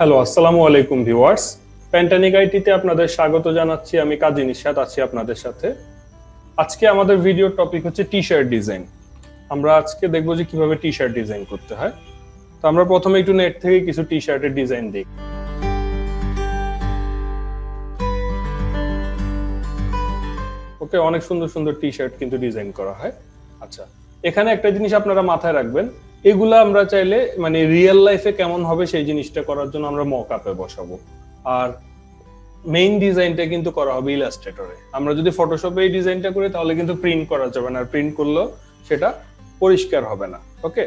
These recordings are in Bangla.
হ্যালো আসসালামু আলাইকুম ভিউয়ার্স। প্যান্টানিক আইটিতে আপনাদের স্বাগত জানাচ্ছি। আমি কাজী নিশাত, আছি আপনাদের সাথে। আজকে আমাদের ভিডিওর টপিক হচ্ছে টি শার্ট ডিজাইন আমরা আজকে দেখব যে কীভাবে টি শার্ট ডিজাইন করতে হয়। তো আমরা প্রথমে একটু নেট থেকে কিছু টি শার্টের ডিজাইন দেখি। ওকে, অনেক সুন্দর সুন্দর টি শার্ট কিন্তু ডিজাইন করা হয়। আচ্ছা এখানে একটা জিনিস আপনারা মাথায় রাখবেন। এগুলা আমরা চাইলে মানে রিয়েল লাইফে কেমন হবে সেই জিনিসটা করার জন্য আমরা মক আপে বসাবো। আর মেইন ডিজাইনটা কিন্তু করা হবে ইলাস্ট্রেটরে আমরা যদি ফটোশপে এই ডিজাইনটা করি, তাহলে কিন্তু প্রিন্ট করা যাবে না। আর প্রিন্ট করলেও সেটা পরিষ্কার হবে না। ওকে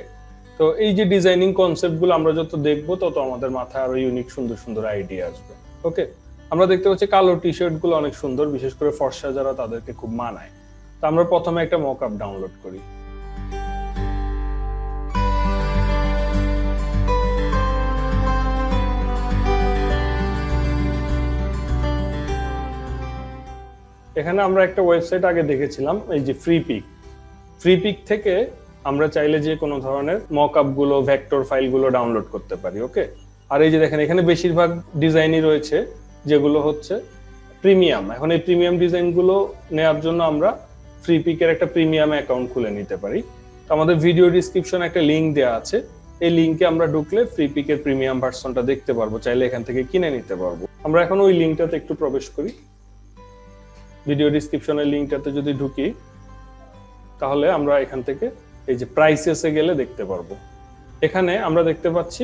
তো এই যে ডিজাইনিং কনসেপ্টগুলো আমরা যত দেখব, তত আমাদের মাথায় আরও ইউনিক সুন্দর সুন্দর আইডিয়া আসবে। ওকে আমরা দেখতে পাচ্ছি কালো টি শার্টগুলো অনেক সুন্দর। বিশেষ করে ফর্সা যারা তাদেরকে খুব মানায়। তো আমরা প্রথমে একটা মক আপ ডাউনলোড করি। এখানে আমরা একটা ওয়েবসাইট আগে দেখেছিলাম, এই যে ফ্রি পিক ফ্রি পিক থেকে আমরা চাইলে যে কোনো ধরনের মক আপগুলো ভেক্টর ফাইলগুলো ডাউনলোড করতে পারি ওকে আর এই যে দেখেন, এখানে বেশিরভাগ ডিজাইনই রয়েছে, যেগুলো হচ্ছে প্রিমিয়াম এখন এই প্রিমিয়াম ডিজাইনগুলো নেওয়ার জন্য আমরা ফ্রি পিকের একটা প্রিমিয়াম অ্যাকাউন্ট খুলে নিতে পারি। তো আমাদের ভিডিও ডিসক্রিপশন একটা লিংক দেওয়া আছে। এই লিংকে আমরা ঢুকলে ফ্রি পিকের প্রিমিয়াম ভার্সনটা দেখতে পারব, চাইলে এখান থেকে কিনে নিতে পারব। আমরা এখন ওই লিংকটাতে একটু প্রবেশ করি। ভিডিও ডিসক্রিপশনের লিঙ্কটাতে যদি ঢুকি, তাহলে আমরা এখান থেকে এই যে প্রাইসেসে গেলে দেখতে পারব। এখানে আমরা দেখতে পাচ্ছি,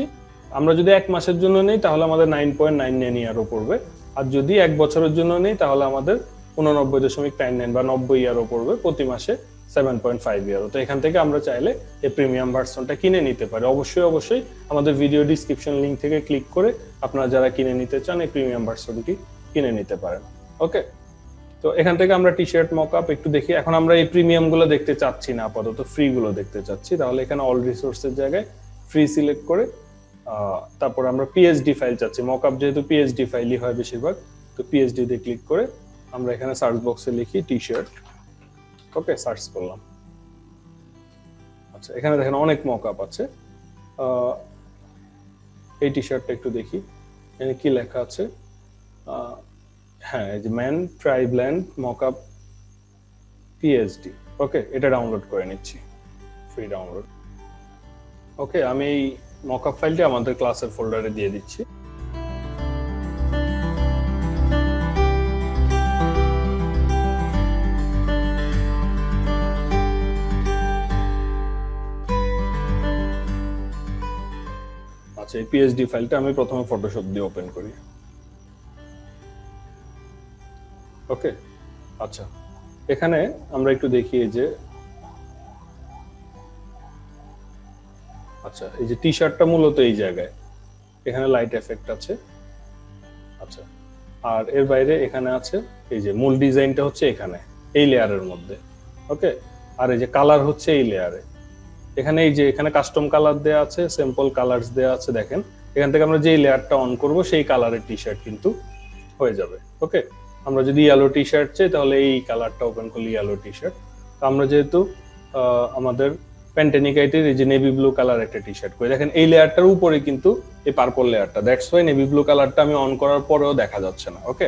আমরা যদি এক মাসের জন্য নেই, তাহলে আমাদের নাইন পয়েন্ট নাইন নাইন ইয়ারও পড়বে। আর যদি এক বছরের জন্য নেই, তাহলে আমাদের উননব্বই দশমিক নাইন নাইন বা নব্বই ইয়ারও পড়বে, প্রতি মাসে সেভেন পয়েন্ট ফাইভ ইয়ারও তো এখান থেকে আমরা চাইলে এই প্রিমিয়াম ভার্সনটা কিনে নিতে পারি। অবশ্যই অবশ্যই আমাদের ভিডিও ডিসক্রিপশন লিঙ্ক থেকে ক্লিক করে আপনারা যারা কিনে নিতে চান, এই প্রিমিয়াম ভার্সনটি কিনে নিতে পারেন। ওকে তো এখান থেকে আমরা টি শার্ট মক আপ একটু দেখি। এখন আমরা এই প্রিমিয়ামগুলো দেখতে চাচ্ছি না আপাতত ফ্রি গুলো দেখতে চাচ্ছি। তাহলে এখানে অল রিসোর্সের জায়গায় ফ্রি সিলেক্ট করে তারপর আমরা পিএইচডি ফাইল চাচ্ছি। মক আপ যেহেতু পিএইচডি ফাইলই হয় বেশিরভাগ, তো পিএইচডি তে ক্লিক করে আমরা এখানে সার্চ বক্সে লিখি টি শার্ট ওকে সার্চ করলাম। আচ্ছা এখানে দেখেন অনেক মক আপ আছে এই টি শার্টটা একটু দেখি। এখানে কি লেখা আছে? হ্যাঁ এই যে man triblend mockup PSD okay এটা ডাউনলোড করে নিচ্ছি। ফ্রি ডাউনলোড ওকে আমি এই মকআপ ফাইলটি আমাদের ক্লাসের ফোল্ডারে দিয়ে দিচ্ছি। আচ্ছা এই পিএইচডি ফাইলটা আমি প্রথমে ফটোশপ দিয়ে ওপেন করি। ওকে আচ্ছা। এখানে আমরা একটু দেখি যে আচ্ছা এই যে টি শার্টটা মূলত এই জায়গায়। এখানে লাইট এফেক্ট আছে। আচ্ছা। আর এর বাইরে এখানে আছে, এই যে মূল ডিজাইনটা হচ্ছে এখানে, এই লেয়ারের মধ্যে। ওকে আর এই যে কালার হচ্ছে এই লেয়ারে এখানে এই যে, এখানে কাস্টম কালার দেয়া আছে সিম্পল কালারস দেয়া আছে, দেখেন। এখান থেকে আমরা যেই লেয়ারটা অন করব, সেই কালারের টি শার্ট কিন্তু হয়ে যাবে। ওকে আমরা যদি ইয়েলো টি শার্ট চাই, তাহলে এই কালারটা ওপেন করলে ইয়েলো টি শার্ট তো আমরা যেহেতু আমাদের প্যান্টেনিকাইটের এই যে নেভি ব্লু কালার একটা টি শার্ট করি। দেখেন, এই লেয়ারটার উপরে কিন্তু এই পার্পল লেয়ারটা দ্যাটস ওয়াই নেভি ব্লু কালারটা আমি অন করার পরেও দেখা যাচ্ছে না ওকে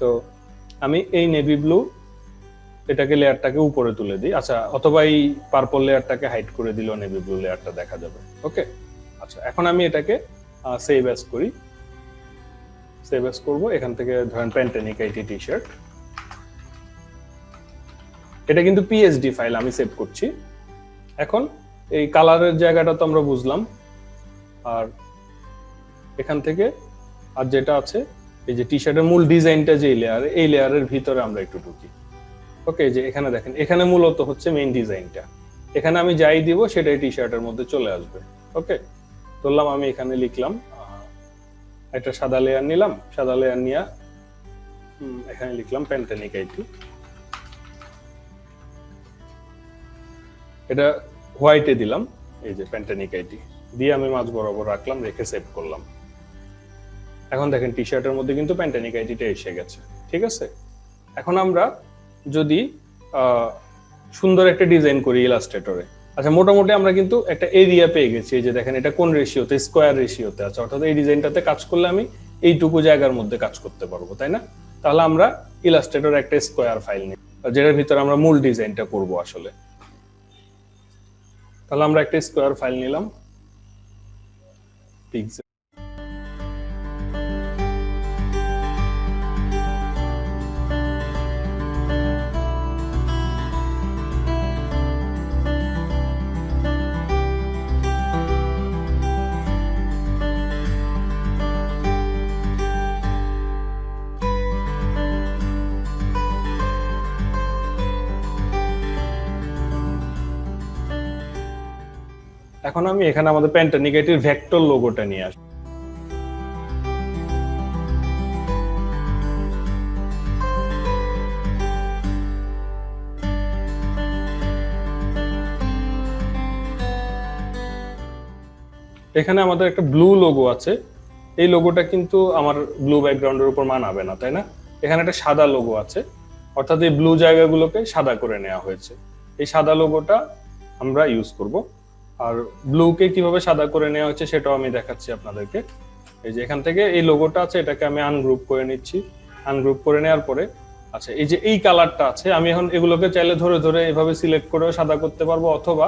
তো আমি এই নেভি ব্লু এটাকে লেয়ারটাকে উপরে তুলে দিই। আচ্ছা অথবা এই পার্পল লেয়ারটাকে হাইড করে দিলেও নেভি ব্লু লেয়ারটা দেখা যাবে ওকে আচ্ছা এখন আমি এটাকে সেভ অ্যাজ করি। সেভ এস করব। এখান থেকে ধরেন প্যান্টেনিক আইটি টি শার্ট এটা কিন্তু পিএইচডি ফাইল আমি সেভ করছি। এখন এই কালারের জায়গাটা তো আমরা বুঝলাম। আর এখান থেকে আর যেটা আছে, এই যে টি শার্টের মূল ডিজাইনটা যে লেয়ার এই লেয়ারের ভিতরে আমরা একটু ঢুকি। ওকে যে এখানে দেখেন, এখানে মূলত হচ্ছে মেইন ডিজাইনটা এখানে আমি যাই দিব, সেটাই টি শার্টের মধ্যে চলে আসবে। ওকে ধরলাম আমি এখানে লিখলাম একটা সাদা লেয়ার নিলাম, সাদা লেয়ার নিয়ে এখানে লিখলাম প্যান্টানিক আইটি এটা হোয়াইটে দিলাম, এই যে প্যান্টানিক আইটি দিয়ে আমি মাঝ বরাবর রাখলাম, রেখে সেভ করলাম। এখন দেখেন টি শার্টের মধ্যে কিন্তু প্যান্টানিক আইটিটা এসে গেছে, ঠিক আছে? এখন আমরা যদি সুন্দর একটা ডিজাইন করি ইলাস্ট্রেটরে আচ্ছা মোটামুটি আমরা কিন্তু একটা এরিয়া পেয়ে গেছি। যে দেখেন, এটা কোন রেশিওতে স্কোয়ার রেশিওতে আছে। অর্থাৎ এই ডিজাইনটাতে কাজ করলে আমি এইটুকু জায়গার মধ্যে কাজ করতে পারব, তাই না? তাহলে আমরা ইলাস্ট্রেটর একটা স্কোয়ার ফাইল নিই। যেটার ভিতরে আমরা মূল ডিজাইনটা করব আসলে। তাহলে আমরা একটা স্কোয়ার ফাইল নিলাম। পিক্সেল এখন আমি এখানে আমাদের প্যান্টানিকেটির ভেক্টর লোগোটা নিয়ে আসি। এখানে আমাদের একটা ব্লু লোগো আছে। এই লোগোটা কিন্তু আমার ব্লু ব্যাকগ্রাউন্ডের উপর মানাবে না, তাই না? এখানে একটা সাদা লোগো আছে। অর্থাৎ এই ব্লু জায়গাগুলোকে সাদা করে নেওয়া হয়েছে। এই সাদা লোগোটা আমরা ইউজ করব। আর ব্লুকে কীভাবে সাদা করে নেওয়া হচ্ছে সেটাও আমি দেখাচ্ছি আপনাদেরকে। এই যে এখান থেকে এই লোগোটা আছে, এটাকে আমি আনগ্রুপ করে নিচ্ছি। আনগ্রুপ করে নেওয়ার পরে আচ্ছা এই যে এই কালারটা আছে, আমি এখন এগুলোকে চাইলে ধরে ধরে এভাবে সিলেক্ট করেও সাদা করতে পারব, অথবা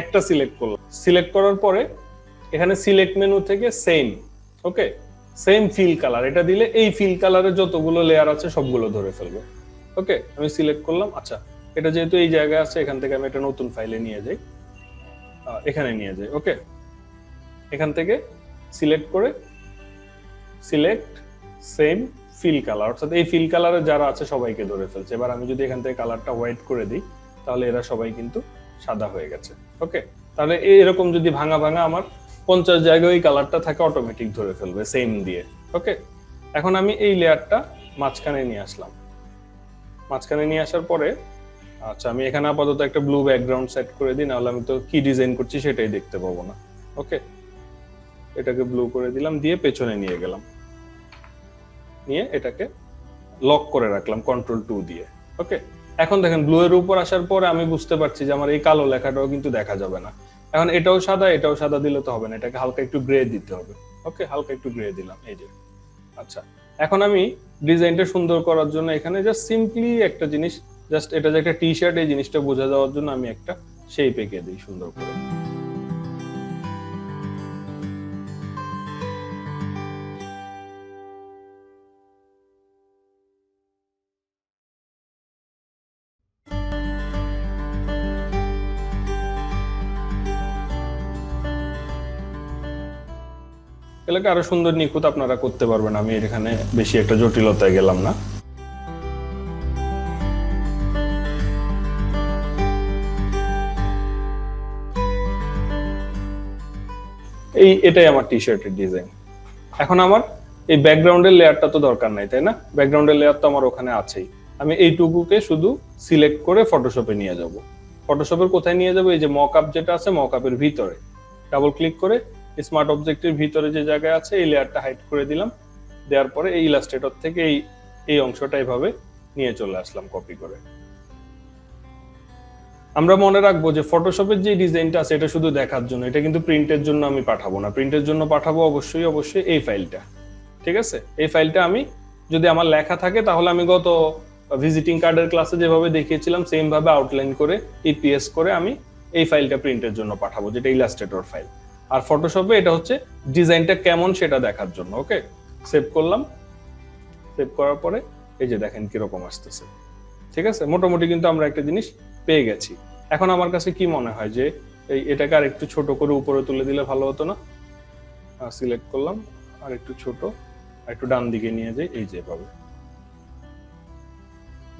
একটা সিলেক্ট করলাম। সিলেক্ট করার পরে, এখানে সিলেক্ট মেনু থেকে same okay same fill colour এটা দিলে এই ফিল কালারের যতগুলো লেয়ার আছে সবগুলো ধরে ফেলবে ওকে আমি সিলেক্ট করলাম আচ্ছা এটা যেহেতু এই জায়গায় আছে, এখান থেকে আমি একটা নতুন ফাইলে নিয়ে যাই। এখানে নিয়ে যাই ওকে এখান থেকে সিলেক্ট করে সিলেক্ট সেম ফিল কালার অর্থাৎ এই ফিল কালারে যারা আছে সবাইকে ধরে ফেলছে। এবার আমি যদি এখান থেকে কালারটা হোয়াইট করে দিই, তাহলে এরা সবাই কিন্তু সাদা হয়ে গেছে ওকে তাহলে এরকম যদি ভাঙা ভাঙা আমার পঞ্চাশ জায়গায় ওই কালারটা থাকে অটোমেটিক ধরে ফেলবে সেম দিয়ে ওকে এখন আমি এই লেয়ারটা মাঝখানে নিয়ে আসলাম। মাঝখানে নিয়ে আসার পরে আচ্ছা আমি এখানে আপাতত একটা ব্লু ব্যাকগ্রাউন্ড সেট করে দিই, নাহলে আমি তো কি ডিজাইন করছি সেটাই দেখতে পাবো না। ওকে এটাকে ব্লু করে দিলাম, দিয়ে পেছনে নিয়ে গেলাম। নিয়ে এটাকে লক করে রাখলাম কন্ট্রোল টু দিয়ে। ওকে এখন দেখেন ব্লু এর উপর আসার পরে আমি বুঝতে পারছি যে আমার এই কালো লেখাটাও কিন্তু দেখা যাবে না। এখন এটাও সাদা এটাও সাদা দিলে তো হবে না, এটাকে হালকা একটু গ্রে দিতে হবে। ওকে হালকা একটু গ্রে দিলাম, এই যে। আচ্ছা এখন আমি ডিজাইনটা সুন্দর করার জন্য এখানে জাস্ট সিম্পলি একটা জিনিস জাস্ট এটা যে একটা টি শার্ট এই জিনিসটা বোঝা যাওয়ার জন্য আমি একটা শেপ এঁকে দিই সুন্দর করে। এলাকা আরও সুন্দর নিখুঁত আপনারা করতে পারবেন। আমি এখানে বেশি একটা জটিলতায় গেলাম না। এই, এটাই আমার টি শার্টের ডিজাইন এখন আমার এই ব্যাকগ্রাউন্ডের লেয়ারটা তো দরকার নাই, তাই না? ব্যাকগ্রাউন্ডের লেয়ার তো আমার ওখানে আছেই। আমি এইটুকুকে শুধু সিলেক্ট করে ফটোশপে নিয়ে যাব। ফটোশপের কোথায় নিয়ে যাব? এই যে মক আপ যেটা আছে মক আপের ভিতরে। ডাবল ক্লিক করে স্মার্ট অবজেক্টের ভিতরে যে জায়গায় আছে, এই লেয়ারটা হাইড করে দিলাম। দেওয়ার পরে এই ইলাস্ট্রেটর থেকে এই এই অংশটা এভাবে নিয়ে চলে আসলাম কপি করে। আমরা মনে রাখব যে ফটোশপের যে ডিজাইনটা আছে, এটা শুধু দেখার জন্য, এটা কিন্তু প্রিন্টের জন্য আমি পাঠাবো না। প্রিন্টের জন্য পাঠাবো অবশ্যই অবশ্যই এই ফাইলটা। ঠিক আছে? এই ফাইলটা আমি যদি আমার লেখা থাকে, তাহলে আমি গত ভিজিটিং কার্ডের ক্লাসে যেভাবে দেখিয়েছিলাম সেম ভাবে আউটলাইন করে ইপিএস করে আমি এই ফাইলটা প্রিন্টের জন্য পাঠাবো, যেটা ইলাস্ট্রেটর ফাইল আর ফটোশপে এটা হচ্ছে ডিজাইনটা কেমন সেটা দেখার জন্য ওকে সেভ করলাম। সেভ করার পরে, এই যে দেখেন কীরকম আসতেছে। ঠিক আছে? মোটামুটি কিন্তু আমরা একটা জিনিস পেয়ে গেছি। এখন আমার কাছে কি মনে হয় যে এই এটাকে আর একটু ছোট করে উপরে তুলে দিলে ভালো হতো না? সিলেক্ট করলাম আর একটু ছোট আর একটু ডান দিকে নিয়ে যাই, এই যে পাবে।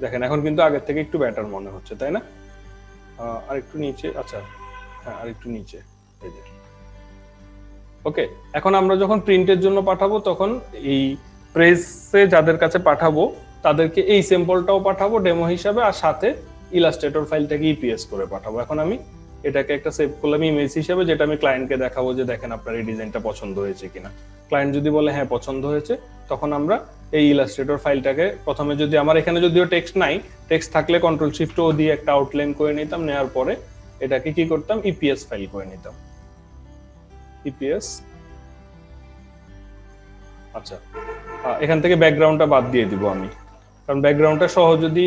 দেখেন, এখন কিন্তু আগের থেকে একটু ব্যাটার মনে হচ্ছে, তাই না? আর একটু নিচে আচ্ছা হ্যাঁ আর একটু নিচে, এই যে। ওকে, এখন আমরা যখন প্রিন্টের জন্য পাঠাবো, তখন এই প্রেসে যাদের কাছে পাঠাবো, তাদেরকে এই স্যাম্পলটাও পাঠাবো ডেমো হিসাবে, আর সাথে ইলাস্ট্রেটর ফাইলটাকে ইপিএস করে পাঠাবো। এখন আমি এটাকে একটা সেভ করলাম ইমেজ হিসেবে যেটা আমি ক্লায়েন্টকে দেখাবো যে দেখেন আপনার এই ডিজাইনটা পছন্দ হয়েছে কিনা। ক্লায়েন্ট যদি বলে হ্যাঁ পছন্দ হয়েছে তখন আমরা এই ইলাস্ট্রেটর ফাইলটাকে প্রথমে যদি আমার এখানে যদিও টেক্সট নাই টেক্সট থাকলে কন্ট্রোল শিফট ও দিয়ে একটা আউটলাইন করে নিতাম নেওয়ার পরে এটাকে কি করতাম? ইপিএস ফাইল করে নিতাম। ইপিএস আচ্ছা আহ, এখান থেকে ব্যাকগ্রাউন্ডটা বাদ দিয়ে দিব আমি। কারণ ব্যাকগ্রাউন্ডটা সহ যদি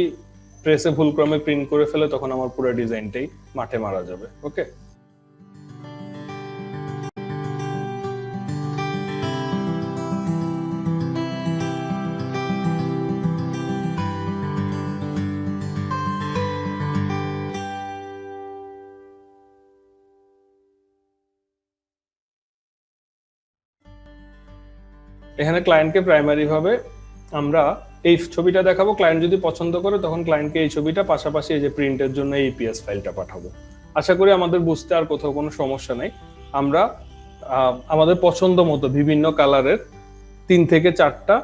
প্রেসে ভুলক্রমে প্রিন্ট করে ফেলে তখন আমার পুরো ডিজাইনটাই মাঠে মারা যাবে ওকে এখানে ক্লায়েন্টকে প্রাইমারি ভাবে আমরা এই ছবিটা দেখাবো ক্লায়েন্ট যদি পছন্দ করে তখন ক্লায়েন্টকে এই ছবিটা, পাশাপাশি এই যে প্রিন্টের জন্য এই পিএস ফাইলটা পাঠাবো। আশা করি আমাদের বুঝতে আর কোথাও কোনো সমস্যা নেই। আমরা আমাদের পছন্দ মতো বিভিন্ন কালারের তিন থেকে চারটা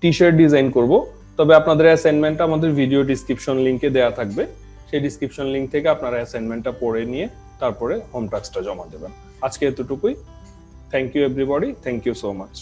টি শার্ট ডিজাইন করব। তবে আপনাদের অ্যাসাইনমেন্টটা আমাদের ভিডিও ডিসক্রিপশন লিঙ্কে দেওয়া থাকবে। সেই ডিসক্রিপশন লিঙ্ক থেকে আপনারা অ্যাসাইনমেন্টটা পড়ে নিয়ে তারপরে হোম টাস্কটা জমা দেবেন। আজকে এতটুকুই। Thank you everybody thank you so much